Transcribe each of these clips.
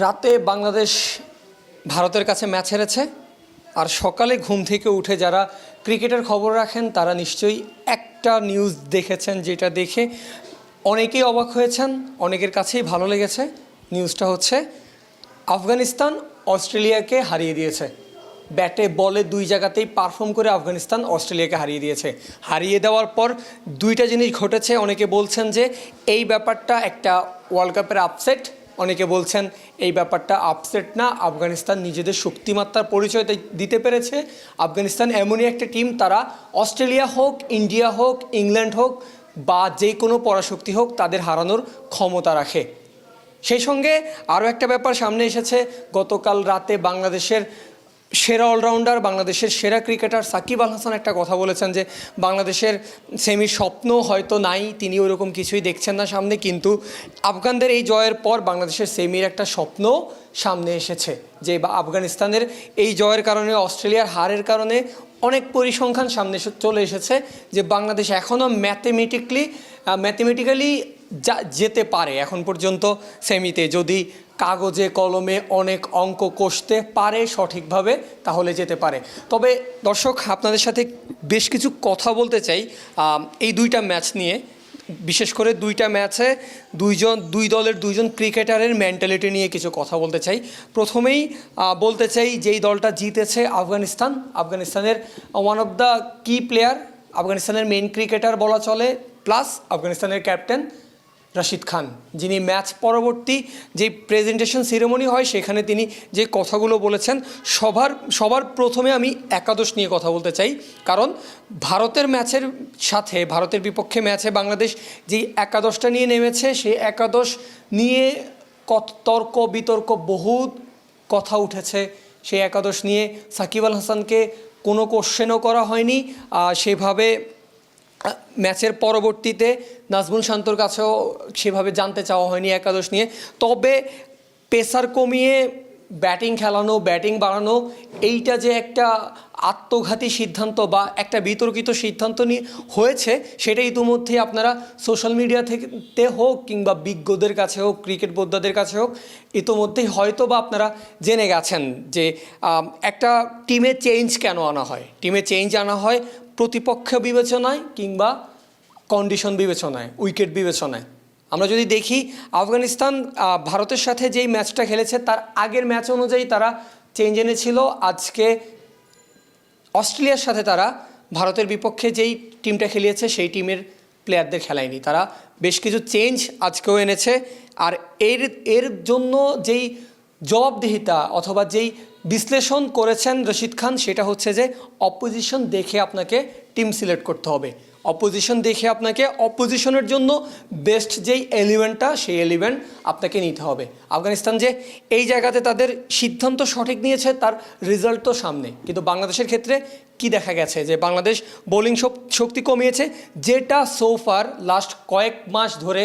রাতে বাংলাদেশ ভারতের কাছে ম্যাচ হেরেছে, আর সকালে ঘুম থেকে উঠে যারা ক্রিকেটের খবর রাখেন, তারা নিশ্চয়ই একটা নিউজ দেখেছেন যেটা দেখে অনেকেই অবাক হয়েছেন, অনেকের কাছেই ভালো লেগেছে। নিউজটা হচ্ছে, আফগানিস্তান অস্ট্রেলিয়াকে হারিয়ে দিয়েছে। ব্যাটে বলে দুই জায়গাতেই পারফর্ম করে আফগানিস্তান অস্ট্রেলিয়াকে হারিয়ে দিয়েছে। হারিয়ে দেওয়ার পর দুইটা জিনিস ঘটেছে, অনেকে বলছেন যে এই ব্যাপারটা একটা ওয়ার্ল্ড কাপের আপসেট অনেকে বলছেন এই ব্যাপারটা আপসেট না, আফগানিস্তান নিজেদের শক্তিমাত্রার পরিচয় দিতে পেরেছে। আফগানিস্তান এমনই একটা টিম তারা অস্ট্রেলিয়া হোক, ইন্ডিয়া হোক, ইংল্যান্ড হোক, বা যে কোনো পরাশক্তি হোক, তাদের হারানোর ক্ষমতা রাখে। সেই সঙ্গে আরও একটা ব্যাপার সামনে এসেছে, গতকাল রাতে বাংলাদেশের সেরা অলরাউন্ডার, বাংলাদেশের সেরা ক্রিকেটার সাকিব আল হাসান একটা কথা বলেছেন যে, বাংলাদেশের সেমির স্বপ্ন হয়তো নাই, তিনি ওরকম কিছুই দেখছেন না সামনে, কিন্তু আফগানদের এই জয়ের পর বাংলাদেশের সেমির একটা স্বপ্ন সামনে এসেছে যে আফগানিস্তানের এই জয়ের কারণে, অস্ট্রেলিয়ার হারের কারণে অনেক পরিসংখ্যান সামনে চলে এসেছে যে, বাংলাদেশ এখনও ম্যাথমেটিকলি ম্যাথমেটিক্যালি যা যেতে পারে, এখন পর্যন্ত সেমিতে। যদি কাগজে, কলমে অনেক অঙ্ক কষতে পারে সঠিকভাবে, তাহলে যেতে পারে। তবে দর্শক, আপনাদের সাথে বেশ কিছু কথা বলতে চাই। এই দুইটা ম্যাচ নিয়ে, বিশেষ করে দুইটা ম্যাচে দুইজন, দুই দলের দুইজন ক্রিকেটারের মেন্টালিটি নিয়ে কিছু কথা বলতে চাই। প্রথমেই বলতে চাই যেই দলটা জিতেছে আফগানিস্তান। আফগানিস্তানের ওয়ান অফ দ্য কি প্লেয়ার আফগানিস্তানের মেইন ক্রিকেটার বলা চলে প্লাস আফগানিস্তানের ক্যাপ্টেন রশিদ খান, যিনি ম্যাচ পরবর্তী যে প্রেজেন্টেশন সিরেমনি হয়, সেখানে তিনি যে কথাগুলো বলেছেন সবার সবার প্রথমে আমি একাদশ নিয়ে কথা বলতে চাই। কারণ ভারতের ম্যাচের সাথে, ভারতের বিপক্ষে ম্যাচে বাংলাদেশ যেই একাদশটা নিয়ে নেমেছে সেই একাদশ নিয়ে কত তর্ক বিতর্ক বহুত কথা উঠেছে। সেই একাদশ নিয়ে সাকিব আল হাসানকে কোনো কোশ্চেনও করা হয়নি। সেভাবে ম্যাচের পরবর্তীতে নাজমুল শান্তর কাছেও সেভাবে জানতে চাওয়া হয়নি একাদশ নিয়ে। তবে পেসার কমিয়ে ব্যাটিং খেলানো, ব্যাটিং বাড়ানো, এইটা যে একটা আত্মঘাতী সিদ্ধান্ত বা একটা বিতর্কিত সিদ্ধান্ত নিয়ে হয়েছে, সেটা ইতিমধ্যেই আপনারা সোশ্যাল মিডিয়া থেকে হোক কিংবা বিজ্ঞদের কাছে হোক, ক্রিকেট বোদ্ধাদের কাছে হোক, ইতিমধ্যেই হয়তো বা আপনারা জেনে গেছেন যে একটা টিমে চেঞ্জ কেন আনা হয়? টিমে চেঞ্জ আনা হয় প্রতিপক্ষ বিবেচনায় কিংবা কন্ডিশন বিবেচনায় উইকেট বিবেচনায়। আমরা যদি দেখি, আফগানিস্তান ভারতের সাথে যেই ম্যাচটা খেলেছে, তার আগের ম্যাচ অনুযায়ী তারা চেঞ্জ এনেছিল। আজকে অস্ট্রেলিয়ার সাথে তারা ভারতের বিপক্ষে যেই টিমটা খেলিয়েছে, সেই টিমের প্লেয়ারদের খেলায়নি। তারা বেশ কিছু চেঞ্জ আজকেও এনেছে। আর এর এর জন্য যেই জবাবদিহিতা অথবা যেই বিশ্লেষণ করেছেন রশিদ খান, সেটা হচ্ছে যে অপোজিশন দেখে আপনাকে টিম সিলেক্ট করতে হবে। অপোজিশন দেখে আপনাকে অপোজিশনের জন্য বেস্ট যেই এলিভেন্টটা সেই এলিভেন্ট আপনাকে নিতে হবে। আফগানিস্তান যে এই জায়গাতে তাদের সিদ্ধান্ত সঠিক নিয়েছে, তার রেজাল্ট তো সামনে। কিন্তু বাংলাদেশের ক্ষেত্রে কি দেখা গেছে? যে বাংলাদেশ বোলিং শক্তি কমিয়েছে, যেটা সোফার লাস্ট কয়েক মাস ধরে,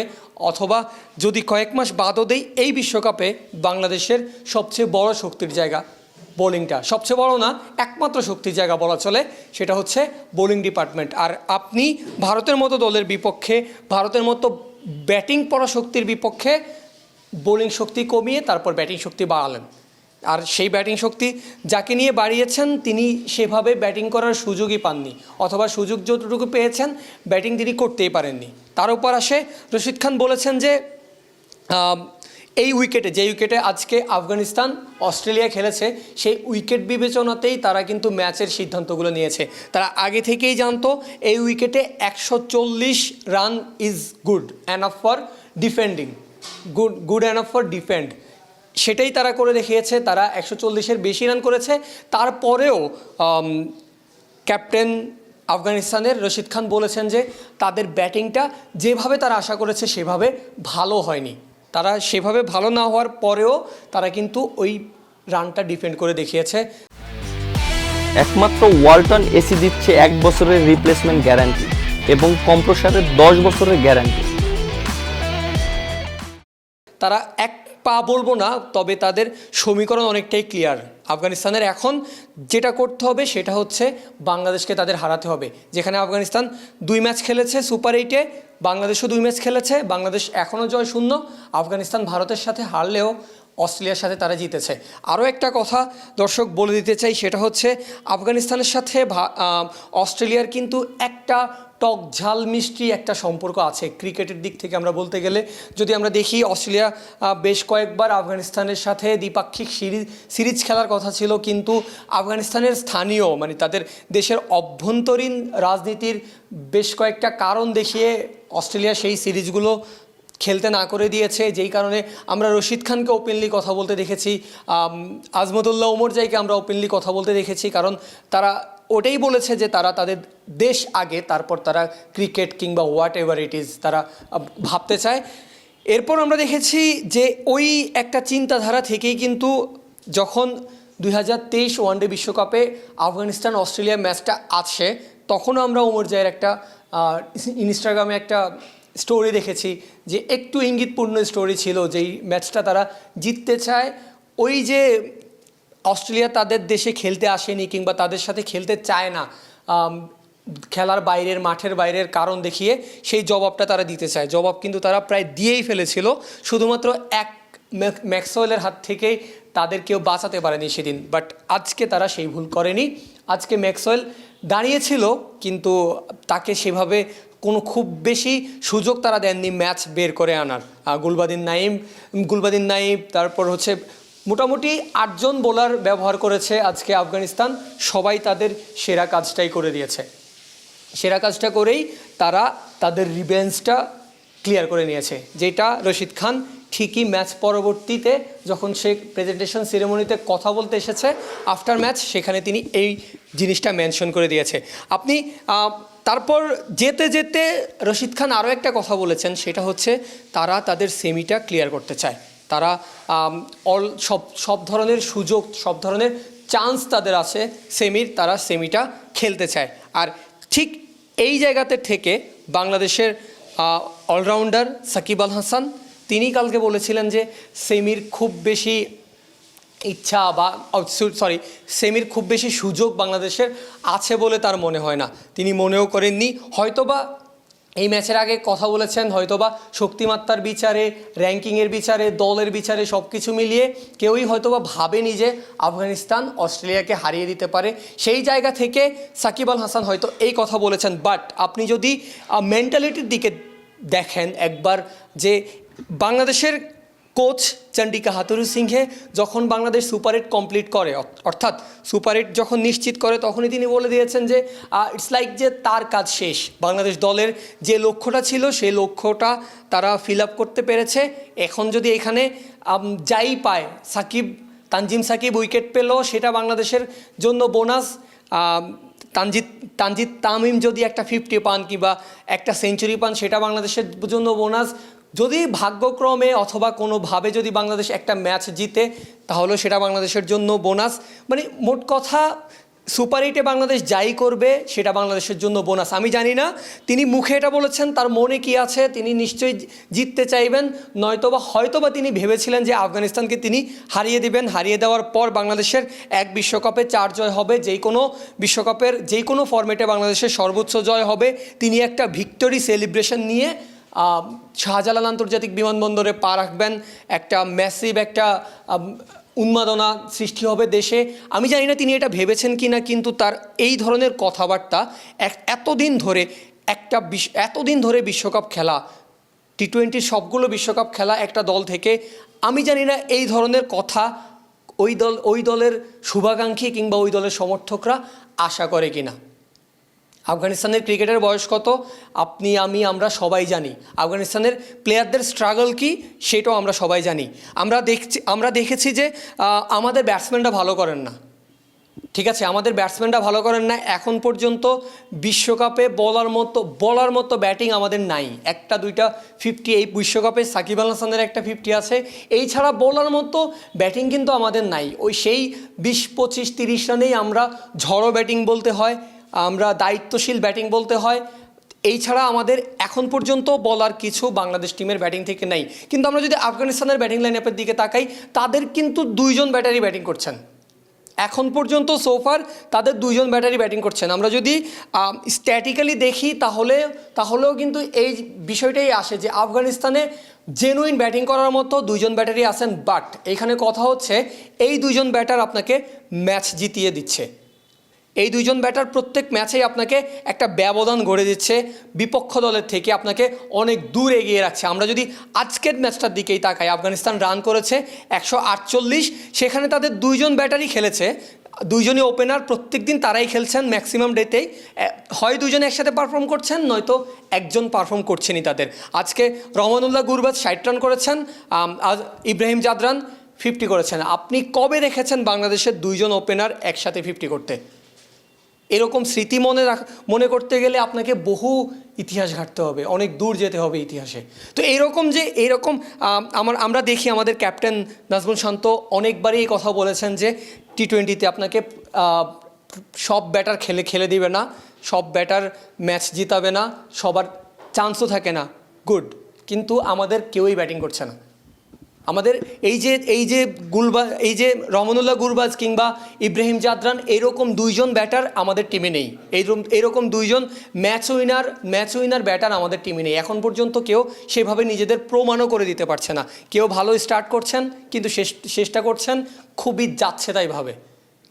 অথবা যদি কয়েক মাস বাদও দেই, এই বিশ্বকাপে বাংলাদেশের সবচেয়ে বড় শক্তির জায়গা বোলিংটা। সবচেয়ে বড় না, একমাত্র শক্তির জায়গা বলা চলে, সেটা হচ্ছে বোলিং ডিপার্টমেন্ট। আর আপনি ভারতের মতো দলের বিপক্ষে, ভারতের মতো ব্যাটিং পড়া শক্তির বিপক্ষে বোলিং শক্তি কমিয়ে তারপর ব্যাটিং শক্তি বাড়ালেন। আর সেই ব্যাটিং শক্তি যাকে নিয়ে বাড়িয়েছেন, তিনি সেভাবে ব্যাটিং করার সুযোগই পাননি, অথবা সুযোগ যতটুকু পেয়েছেন, ব্যাটিং তিনি করতেই পারেননি। তার উপর আসে রশিদ খান বলেছেন যে এই উইকেটে, যে উইকেটে আজকে আফগানিস্তান, অস্ট্রেলিয়া খেলেছে, সেই উইকেট বিবেচনাতেই তারা কিন্তু ম্যাচের সিদ্ধান্তগুলো নিয়েছে। তারা আগে থেকেই জানতো, এই উইকেটে একশো চল্লিশ run is good enough for defending good good enough for defend সেটাই তারা করে দেখিয়েছে, তারা একশো চল্লিশের বেশি রান করেছে। তারপরেও ক্যাপ্টেন আফগানিস্তানের রশিদ খান বলেছেন যে, তাদের ব্যাটিংটা যেভাবে তারা আশা করেছে, সেভাবে ভালো হয়নি। তারা সেভাবে ভালো না হওয়ার পরেও তারা কিন্তু ওই রানটা ডিফেন্ড করে দেখিয়েছে। একমাত্র ওয়ালটন এসি দিচ্ছে এক বছরের রিপ্লেসমেন্ট গ্যারান্টি এবং কম্প্রসারের দশ বছরের গ্যারান্টি তারা এক পা বলব না, তবে তাদের সমীকরণ অনেকটাই ক্লিয়ার আফগানিস্তানের এখন যেটা করতে হবে সেটা হচ্ছে বাংলাদেশকে তাদের হারাতে হবে। যেখানে আফগানিস্তান দুই ম্যাচ খেলেছে সুপার এইটে বাংলাদেশও দুই ম্যাচ খেলেছে, বাংলাদেশ এখনও জয় শূন্য, আফগানিস্তান ভারতের সাথে হারলেও অস্ট্রেলিয়ার সাথে তারা জিতেছে। আরও একটা কথা দর্শক বলে দিতে চাই, সেটা হচ্ছে আফগানিস্তানের সাথে অস্ট্রেলিয়ার কিন্তু একটা টক ঝাল মিষ্টি একটা সম্পর্ক আছে ক্রিকেটের দিক থেকে আমরা বলতে গেলে। যদি আমরা দেখি অস্ট্রেলিয়া বেশ কয়েকবার আফগানিস্তানের সাথে দ্বিপাক্ষিক সিরিজ সিরিজ খেলার কথা ছিল, কিন্তু আফগানিস্তানের স্থানীয় মানে তাদের দেশের অভ্যন্তরীণ রাজনীতির বেশ কয়েকটা কারণ দেখিয়ে অস্ট্রেলিয়া সেই সিরিজগুলো খেলতে না করে দিয়েছে। যেই কারণে আমরা রশিদ খানকে ওপেনলি কথা বলতে দেখেছি আজমতুল্লাহ ওমর জাইকে আমরা ওপেনলি কথা বলতে দেখেছি, কারণ তারা ওটাই বলেছে যে তারা তাদের দেশ আগে, তারপর তারা ক্রিকেট কিংবা হোয়াট এভার ইট ইজ তারা ভাবতে চায়। এরপর আমরা দেখেছি যে ওই একটা চিন্তাধারা থেকেই কিন্তু যখন দুই হাজার তেইশ ওয়ানডে বিশ্বকাপে আফগানিস্তান অস্ট্রেলিয়া ম্যাচটা আছে, তখনও আমরা ওমর জায়ের একটা ইনস্টাগ্রামে একটা স্টোরি দেখেছি যে একটু ইঙ্গিতপূর্ণ স্টোরি ছিল যেই ম্যাচটা তারা জিততে চায়। ওই যে অস্ট্রেলিয়া তাদের দেশে খেলতে আসেনি কিংবা তাদের সাথে খেলতে চায় না খেলার বাইরের, মাঠের বাইরের কারণ দেখিয়ে সেই জবাবটা তারা দিতে চায়। জবাব কিন্তু তারা প্রায় দিয়েই ফেলেছিল। শুধুমাত্র এক ম্যাক- ম্যাক্সওয়েলের হাত থেকেই তাদের কেউ বাঁচাতে পারেনি সেদিন। বাট আজকে তারা সেই ভুল করেনি। আজকে ম্যাক্সওয়েল দাঁড়িয়েছিল, কিন্তু তাকে সেভাবে কোনো খুব বেশি সুযোগ তারা দেননি ম্যাচ বের করে আনার। গুলবাদিন নাইম গুলবাদিন নাইম, তারপর হচ্ছে মোটামুটি আটজন বোলার ব্যবহার করেছে আজকে আফগানিস্তান। সবাই তাদের সেরা কাজটাই করে দিয়েছে। সেরা কাজটা করেই তারা তাদের রিভেন্সটা ক্লিয়ার করে নিয়েছে। যেটা রশিদ খান ঠিকই ম্যাচ পরবর্তীতে যখন সে প্রেজেন্টেশন সেরেমনিতে কথা বলতে এসেছে আফটার ম্যাচ সেখানে তিনি এই জিনিসটা মেনশন করে দিয়েছে। আপনি তারপর যেতে যেতে রশিদ খান আরও একটা কথা বলেছেন, সেটা হচ্ছে তারা তাদের সেমিটা ক্লিয়ার করতে চায়। তারা অল, সব সব ধরনের সুযোগ, সব ধরনের চান্স তাদের আছে সেমির, তারা সেমিটা খেলতে চায়। আর ঠিক এই জায়গাতে থেকে বাংলাদেশের অলরাউন্ডার সাকিব আল হাসান, তিনি কালকে বলেছিলেন যে সেমির খুব বেশি ইচ্ছা বা সরি সেমির খুব বেশি সুযোগ বাংলাদেশের আছে বলে তার মনে হয় না। তিনি মনেও করেননি, হয়তোবা এই ম্যাচের আগে কথা বলেছেন হয়তোবা শক্তিমাত্রার বিচারে, র্যাঙ্কিংয়ের বিচারে, দলের বিচারে সব কিছু মিলিয়ে কেউই হয়তোবা ভাবেনি যে আফগানিস্তান অস্ট্রেলিয়াকে হারিয়ে দিতে পারে। সেই জায়গা থেকে সাকিব আল হাসান হয়তো এই কথা বলেছেন বাট আপনি যদি মেন্টালিটির দিকে দেখেন একবার যে বাংলাদেশের কোচ চন্ডিকা হাতুরু সিংহে যখন বাংলাদেশ সুপার এইট কমপ্লিট করে অর্থাৎ সুপার এইট যখন নিশ্চিত করে, তখনই তিনি বলে দিয়েছেন যে ইটস লাইক যে তার কাজ শেষ। বাংলাদেশ দলের যে লক্ষ্যটা ছিল, সেই লক্ষ্যটা তারা ফিল আপ করতে পেরেছে। এখন যদি এখানে যাই পায়, সাকিব, তানজিম সাকিব উইকেট পেল, সেটা বাংলাদেশের জন্য বোনাস তানজিৎ তানজিৎ তামিম যদি একটা ফিফটি পান কিংবা একটা সেঞ্চুরি পান, সেটা বাংলাদেশের জন্য বোনাস যদি ভাগ্যক্রমে অথবা কোনোভাবে যদি বাংলাদেশ একটা ম্যাচ জিতে, তাহলে সেটা বাংলাদেশের জন্য বোনাস। মানে মোট কথা, সুপার এইটে বাংলাদেশ যাই করবে, সেটা বাংলাদেশের জন্য বোনাস। আমি জানি না, তিনি মুখে এটা বলেছেন, তার মনে কি আছে, তিনি নিশ্চয়ই জিততে চাইবেন, নয়তোবা হয়তোবা তিনি ভেবেছিলেন যে আফগানিস্তানকে তিনি হারিয়ে দিবেন। হারিয়ে দেওয়ার পর বাংলাদেশের এক বিশ্বকাপে চার জয় হবে, যেই কোনো বিশ্বকাপের যেই কোনো ফরম্যাটে বাংলাদেশের সর্বোচ্চ জয় হবে। তিনি একটা ভিক্টোরি সেলিব্রেশন নিয়ে শাহজালাল আন্তর্জাতিক বিমানবন্দরে পা রাখবেন। একটা ম্যাসিভ একটা উন্মাদনা সৃষ্টি হবে দেশে। আমি জানি না তিনি এটা ভেবেছেন কি না, কিন্তু তার এই ধরনের কথাবার্তা এক, এতদিন ধরে একটা এতদিন ধরে বিশ্বকাপ খেলা টি টোয়েন্টির সবগুলো বিশ্বকাপ খেলা একটা দল থেকে, আমি জানি না এই ধরনের কথা ওই দল, ওই দলের শুভাকাঙ্ক্ষী কিংবা ওই দলের সমর্থকরা আশা করে কিনা। আফগানিস্তানের ক্রিকেটের বয়স কত? আপনি, আমি, আমরা সবাই জানি। আফগানিস্তানের প্লেয়ারদের স্ট্রাগল কি? সেটাও আমরা সবাই জানি। আমরা দেখছি, আমরা দেখেছি যে আমাদের ব্যাটসম্যানরা ভালো করেন না। ঠিক আছে? আমাদের ব্যাটসম্যানরা ভালো করেন না। এখন পর্যন্ত বিশ্বকাপে বলার মতো বলার মতো ব্যাটিং আমাদের নাই। একটা, দুইটা ফিফটি এই বিশ্বকাপে সাকিব আল হাসানের একটা ফিফটি আছে। এই ছাড়া বলার মতো ব্যাটিং কিন্তু আমাদের নাই। ওই সেই বিশ, পঁচিশ, তিরিশ রানেই আমরা ঝড়ো ব্যাটিং বলতে হয়। আমরা দায়িত্বশীল ব্যাটিং বলতে হয়। এই ছাড়া আমাদের এখন পর্যন্ত বলার কিছু বাংলাদেশ টিমের ব্যাটিং থেকে নাই। কিন্তু আমরা যদি আফগানিস্তানের ব্যাটিং লাইন আপের দিকে তাকাই, তাদের কিন্তু দুইজন ব্যাটারি ব্যাটিং করছেন। এখন পর্যন্ত সোফার তাদের দুইজন ব্যাটারি ব্যাটিং করছেন। আমরা যদি স্ট্যাটিক্যালি দেখি তাহলে, তাহলেও কিন্তু এই বিষয়টাই আসে যে আফগানিস্তানে জেনুইন ব্যাটিং করার মতো দুইজন ব্যাটারি আছেন বাট এখানে কথা হচ্ছে এই দুইজন ব্যাটার আপনাকে ম্যাচ জিতিয়ে দিচ্ছে। এই দুইজন ব্যাটার প্রত্যেক ম্যাচেই আপনাকে একটা ব্যবধান গড়ে দিচ্ছে, বিপক্ষ দলের থেকে আপনাকে অনেক দূর এগিয়ে রাখছে। আমরা যদি আজকের ম্যাচটার দিকেই তাকাই, আফগানিস্তান রান করেছে একশো আটচল্লিশ, সেখানে তাদের দুইজন ব্যাটারই খেলেছে। দুইজনই ওপেনার প্রত্যেক দিন তারাই খেলছেন ম্যাক্সিমাম ডেতেই। হয় দুজনে একসাথে পারফর্ম করছেন, নয়তো একজন পারফর্ম করছেনই তাদের। আজকে রহমানুল্লাহ গুরবাজ ষাট রান করেছেন ইব্রাহিম জাদরান ফিফটি করেছেন। আপনি কবে দেখেছেন বাংলাদেশের দুইজন ওপেনার একসাথে ফিফটি করতে? এরকম স্মৃতি মনে রাখ মনে করতে গেলে আপনাকে বহু ইতিহাস ঘাটতে হবে অনেক দূর যেতে হবে ইতিহাসে। তো এইরকম যে এইরকম আম, আমার আমরা দেখি আমাদের ক্যাপ্টেন নাজমুল শান্ত অনেকবারই এই কথা বলেছেন যে টি টোয়েন্টিতে আপনাকে সব ব্যাটার খেলে খেলে দিবে না সব ব্যাটার ম্যাচ জিতাবে না সবার চান্সও থাকে না গুড। কিন্তু আমাদের কেউই ব্যাটিং করছে না। আমাদের এই যে এই যে গুলবা, এই যে রমনুল্লাহ গুরবাজ কিংবা ইব্রাহিম জাদরান, এরকম দুইজন ব্যাটার আমাদের টিমে নেই। এইরকম এরকম দুইজন match winner match winner batter আমাদের টিমে নেই। এখন পর্যন্ত কেউ সেভাবে নিজেদের প্রমাণও করে দিতে পারছে না। কেউ ভালো স্টার্ট করছেন, কিন্তু শেষ চেষ্টা করছেন, খুবই যাচ্ছে তাই ভাবে।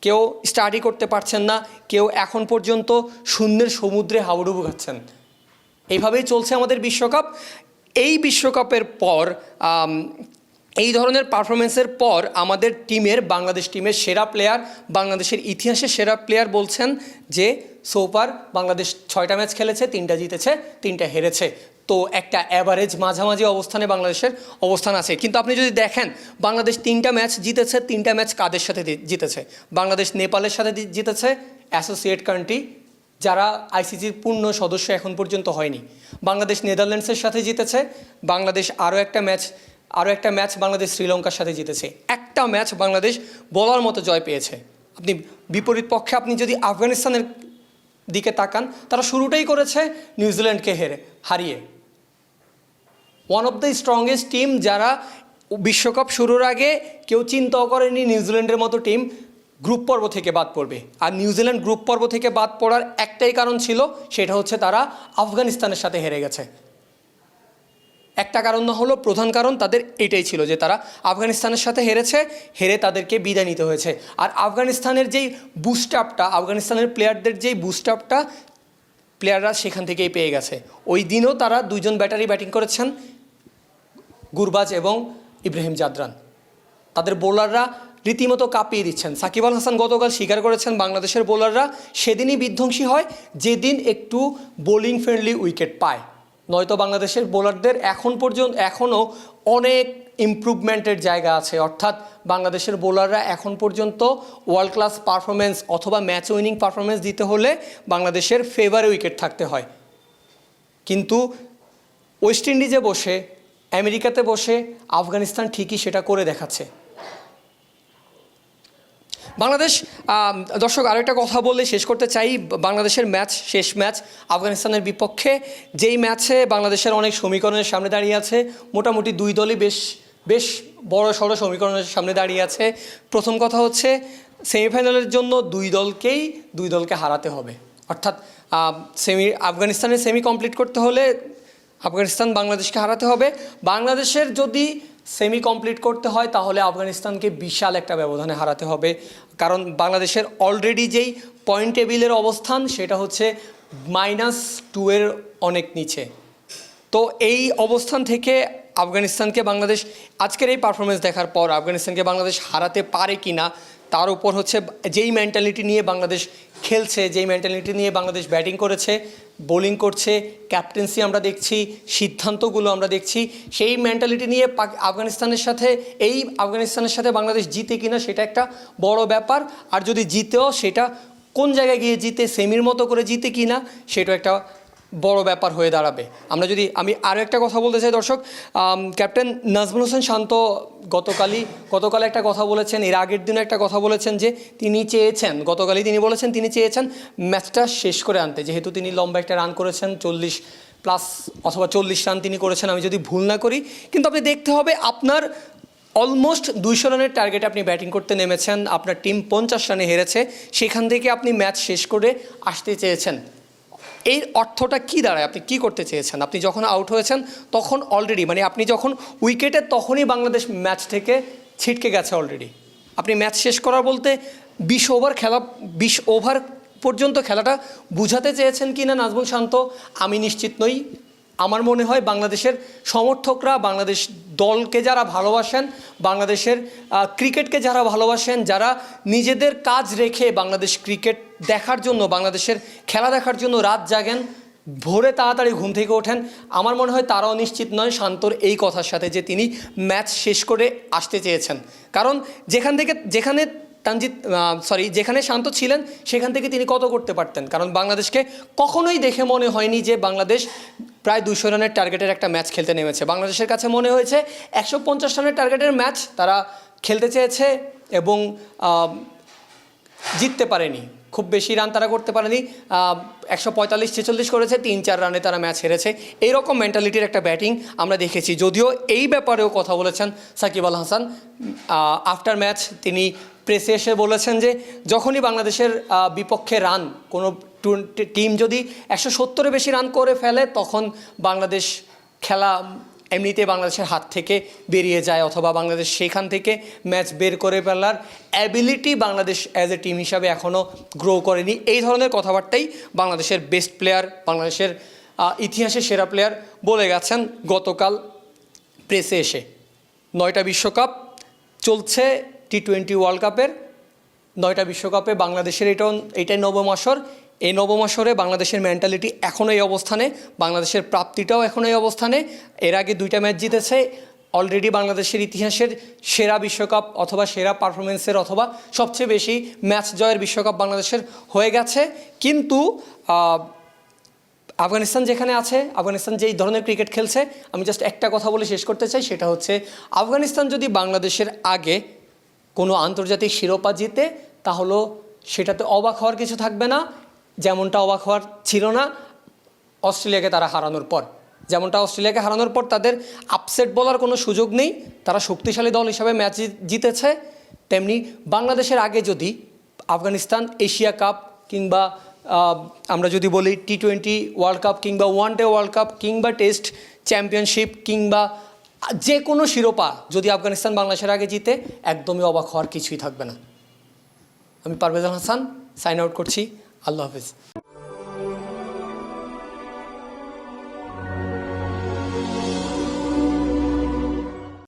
কেউ স্টাডি করতে পারছেন না, কেউ এখন পর্যন্ত শূন্যের সমুদ্রে হাবুডুবু খাচ্ছেন। এইভাবেই চলছে আমাদের বিশ্বকাপ। এই বিশ্বকাপের পর এই ধরনের পারফরমেন্সের পর আমাদের টিমের, বাংলাদেশ টিমের সেরা প্লেয়ার, বাংলাদেশের ইতিহাসে সেরা প্লেয়ার বলছেন যে সোপার বাংলাদেশ ছয়টা ম্যাচ খেলেছে, তিনটা জিতেছে, তিনটা হেরেছে। তো একটা অ্যাভারেজ মাঝামাঝি অবস্থানে বাংলাদেশের অবস্থান আছে। কিন্তু আপনি যদি দেখেন, বাংলাদেশ তিনটা ম্যাচ জিতেছে, তিনটা ম্যাচ কাদের সাথে জিতেছে? বাংলাদেশ নেপালের সাথে জিতেছে অ্যাসোসিয়েট কান্ট্রি যারা আইসিসির পূর্ণ সদস্য এখন পর্যন্ত হয়নি। বাংলাদেশ নেদারল্যান্ডসের সাথে জিতেছে, বাংলাদেশ আরও একটা ম্যাচ আরও একটা ম্যাচ বাংলাদেশ শ্রীলঙ্কার সাথে জিতেছে। একটা ম্যাচ বাংলাদেশ বলার মতো জয় পেয়েছে। আপনি বিপরীত পক্ষে আপনি যদি আফগানিস্তানের দিকে তাকান, তারা শুরুটাই করেছে নিউজিল্যান্ডকে হেরে, হারিয়ে। One of the strongest team যারা বিশ্বকাপ শুরুর আগে কেউ চিন্তাও করেনি নিউজিল্যান্ডের মতো টিম গ্রুপ পর্ব থেকে বাদ পড়বে। আর নিউজিল্যান্ড গ্রুপ পর্ব থেকে বাদ পড়ার একটাই কারণ ছিল, সেটা হচ্ছে তারা আফগানিস্তানের সাথে হেরে গেছে। একটা কারণ না হলো প্রধান কারণ তাদের এটাই ছিল যে তারা আফগানিস্তানের সাথে হেরেছে, হেরে তাদেরকে বিদায় নিতে হয়েছে। আর আফগানিস্তানের যেই বুস্ট আপটা আফগানিস্তানের প্লেয়ারদের যেই বুস্ট আপটা প্লেয়াররা সেখান থেকেই পেয়ে গেছে। ওই দিনও তারা দুইজন ব্যাটারি ব্যাটিং করেছেন, গুরবাজ এবং ইব্রাহিম জাদরান। তাদের বোলাররা রীতিমতো কাঁপিয়ে দিচ্ছেন। সাকিব আল হাসান গতকাল স্বীকার করেছেন বাংলাদেশের বোলাররা সেদিনই বিধ্বংসী হয়, যেদিন একটু বোলিং ফ্রেন্ডলি উইকেট পায়। নয়তো বাংলাদেশের বোলারদের এখন পর্যন্ত, এখনও অনেক ইমপ্রুভমেন্টের জায়গা আছে। অর্থাৎ বাংলাদেশের বোলাররা এখন পর্যন্ত ওয়ার্ল্ড ক্লাস পারফরমেন্স অথবা ম্যাচ উইনিং পারফরমেন্স দিতে হলে বাংলাদেশের ফেভারে উইকেট থাকতে হয়। কিন্তু ওয়েস্ট ইন্ডিজে বসে আমেরিকাতে বসে, আফগানিস্তান ঠিকই সেটা করে দেখাচ্ছে। বাংলাদেশ দর্শক আরও একটা কথা বলে শেষ করতে চাই। বাংলাদেশের ম্যাচ, শেষ ম্যাচ আফগানিস্তানের বিপক্ষে। যেই ম্যাচে বাংলাদেশের অনেক সমীকরণের সামনে দাঁড়িয়ে আছে, মোটামুটি দুই দলই বেশ বেশ বড় সড়ো সমীকরণের সামনে দাঁড়িয়ে আছে। প্রথম কথা হচ্ছে, সেমিফাইনালের জন্য দুই দলকেই, দুই দলকে হারাতে হবে। অর্থাৎ সেমি, আফগানিস্তানের সেমি কমপ্লিট করতে হলে আফগানিস্তান বাংলাদেশকে হারাতে হবে। বাংলাদেশের যদি সেমি কমপ্লিট করতে হয়, তাহলে আফগানিস্তানকে বিশাল একটা ব্যবধানে হারাতে হবে। কারণ বাংলাদেশের অলরেডি যেই পয়েন্ট টেবিলের অবস্থান, সেটা হচ্ছে মাইনাস টুয়ের অনেক নিচে। তো এই অবস্থান থেকে আফগানিস্তানকে বাংলাদেশ, আজকের এই পারফরমেন্স দেখার পর আফগানিস্তানকে বাংলাদেশ হারাতে পারে কি না তার উপর হচ্ছে যেই মেন্টালিটি নিয়ে বাংলাদেশ খেলছে, যেই মেন্টালিটি নিয়ে বাংলাদেশ ব্যাটিং করেছে বোলিং করছে ক্যাপ্টেন্সি আমরা দেখছি, সিদ্ধান্তগুলো আমরা দেখছি, সেই মেন্টালিটি নিয়ে আফগানিস্তানের সাথে, এই আফগানিস্তানের সাথে বাংলাদেশ জিতে কিনা সেটা একটা বড় ব্যাপার। আর যদি জিতেও সেটা কোন জায়গায় গিয়ে জিতে, সেমির মতো করে জিতে কিনা, সেটা একটা বড় ব্যাপার হয়ে দাঁড়াবে। আমরা যদি, আমি আরও একটা কথা বলতে চাই দর্শক ক্যাপ্টেন নাজমুল হোসেন শান্ত গতকালই, গতকাল একটা কথা বলেছেন, এর আগের দিনও একটা কথা বলেছেন যে তিনি চেয়েছেন, গতকালই তিনি বলেছেন, তিনি চেয়েছেন ম্যাচটা শেষ করে আনতে। যেহেতু তিনি লম্বা একটা রান করেছেন, চল্লিশ প্লাস অথবা চল্লিশ রান তিনি করেছেন, আমি যদি ভুল না করি। কিন্তু আপনি দেখতে হবে, আপনার অলমোস্ট দুইশো রানের টার্গেট আপনি ব্যাটিং করতে নেমেছেন, আপনার টিম পঞ্চাশ রানে হেরেছে, সেখান থেকে আপনি ম্যাচ শেষ করে আসতে চেয়েছেন। এই অর্থটা কি দাঁড়ায়? আপনি কি করতে চেয়েছেন? আপনি যখন আউট হয়েছেন, তখন অলরেডি মানে আপনি যখন উইকেটে তখনই বাংলাদেশ ম্যাচ থেকে ছিটকে গেছে অলরেডি আপনি ম্যাচ শেষ করার বলতে বিশ ওভার খেলা, বিশ ওভার পর্যন্ত খেলাটা বুঝাতে চেয়েছেন কি না নাজমুল শান্ত? আমি নিশ্চিত নই। আমার মনে হয় বাংলাদেশের সমর্থকরা, বাংলাদেশ দলকে যারা ভালোবাসেন, বাংলাদেশের ক্রিকেটকে যারা ভালোবাসেন, যারা নিজেদের কাজ রেখে বাংলাদেশ ক্রিকেট দেখার জন্য, বাংলাদেশের খেলা দেখার জন্য রাত জাগেন, ভোরে তাড়াতাড়ি ঘুম থেকে ওঠেন। আমার মনে হয় তারাও নিশ্চিত নয় শান্তর এই কথার সাথে যে তিনি ম্যাচ শেষ করে আসতে চেয়েছেন। কারণ যেখান থেকে, যেখানে তানজিৎ সরি যেখানে শান্ত ছিলেন, সেখান থেকে তিনি কত করতে পারতেন। কারণ বাংলাদেশকে কখনোই দেখে মনে হয়নি যে বাংলাদেশ প্রায় দুশো রানের টার্গেটের একটা ম্যাচ খেলতে নেমেছে। বাংলাদেশের কাছে মনে হয়েছে একশো পঞ্চাশ রানের টার্গেটের ম্যাচ তারা খেলতে চেয়েছে এবং জিততে পারেনি। খুব বেশি রান তারা করতে পারেনি। একশো পঁয়তাল্লিশ, ছেচল্লিশ করেছে, তিন, চার রানে তারা ম্যাচ হেরেছে। এইরকম মেন্টালিটির একটা ব্যাটিং আমরা দেখেছি। যদিও এই ব্যাপারেও কথা বলেছেন সাকিব আল হাসান আফটার ম্যাচ তিনি প্রেসে এসে বলেছেন যে, যখনই বাংলাদেশের বিপক্ষে রান কোনো টিম যদি একশো সত্তরের বেশি রান করে ফেলে, তখন বাংলাদেশ খেলা এমনিতে বাংলাদেশের হাত থেকে বেরিয়ে যায় অথবা বাংলাদেশ সেখান থেকে ম্যাচ বের করে ফেলার ability Bangladesh as a team হিসাবে এখনও গ্রো করেনি। এই ধরনের কথাবার্তাই বাংলাদেশের বেস্ট প্লেয়ার বাংলাদেশের ইতিহাসের সেরা প্লেয়ার বলে গেছেন গতকাল প্রেসে এসে। নয়টা বিশ্বকাপ চলছে টি টোয়েন্টি ওয়ার্ল্ড কাপের নয়টা বিশ্বকাপে বাংলাদেশের এটাও এটাই নবম আসর। এই নবম আসরে বাংলাদেশের মেন্টালিটি এখনও এই অবস্থানে, বাংলাদেশের প্রাপ্তিটাও এখন এই অবস্থানে। এর আগে দুইটা ম্যাচ জিতেছে অলরেডি বাংলাদেশের ইতিহাসের সেরা বিশ্বকাপ অথবা সেরা পারফরমেন্সের অথবা সবচেয়ে বেশি ম্যাচ জয়ের বিশ্বকাপ বাংলাদেশের হয়ে গেছে। কিন্তু আফগানিস্তান যেখানে আছে, আফগানিস্তান যেই ধরনের ক্রিকেট খেলছে, আমি জাস্ট একটা কথা বলে শেষ করতে চাই, সেটা হচ্ছে আফগানিস্তান যদি বাংলাদেশের আগে কোনো আন্তর্জাতিক শিরোপা জিতে, তাহলে সেটাতে অবাক হওয়ার কিছু থাকবে না। যেমনটা অবাক হওয়ার ছিল না অস্ট্রেলিয়াকে তারা হারানোর পর। যেমনটা অস্ট্রেলিয়াকে হারানোর পর তাদের আপসেট বলার কোনো সুযোগ নেই। তারা শক্তিশালী দল হিসাবে ম্যাচ জিতেছে। তেমনি বাংলাদেশের আগে যদি আফগানিস্তান, এশিয়া কাপ কিংবা আমরা যদি বলি টি টোয়েন্টি ওয়ার্ল্ড কাপ কিংবা ওয়ান ডে ওয়ার্ল্ড কাপ কিংবা টেস্ট চ্যাম্পিয়নশিপ কিংবা যে কোনো শিরোপা যদি আফগানিস্তান বাংলাদেশের আগে জিতে, একদমই অবাক হওয়ার কিছুই থাকবে না। আমি পারভেজ হাসান সাইন আউট করছি। আল্লাহ হাফিজ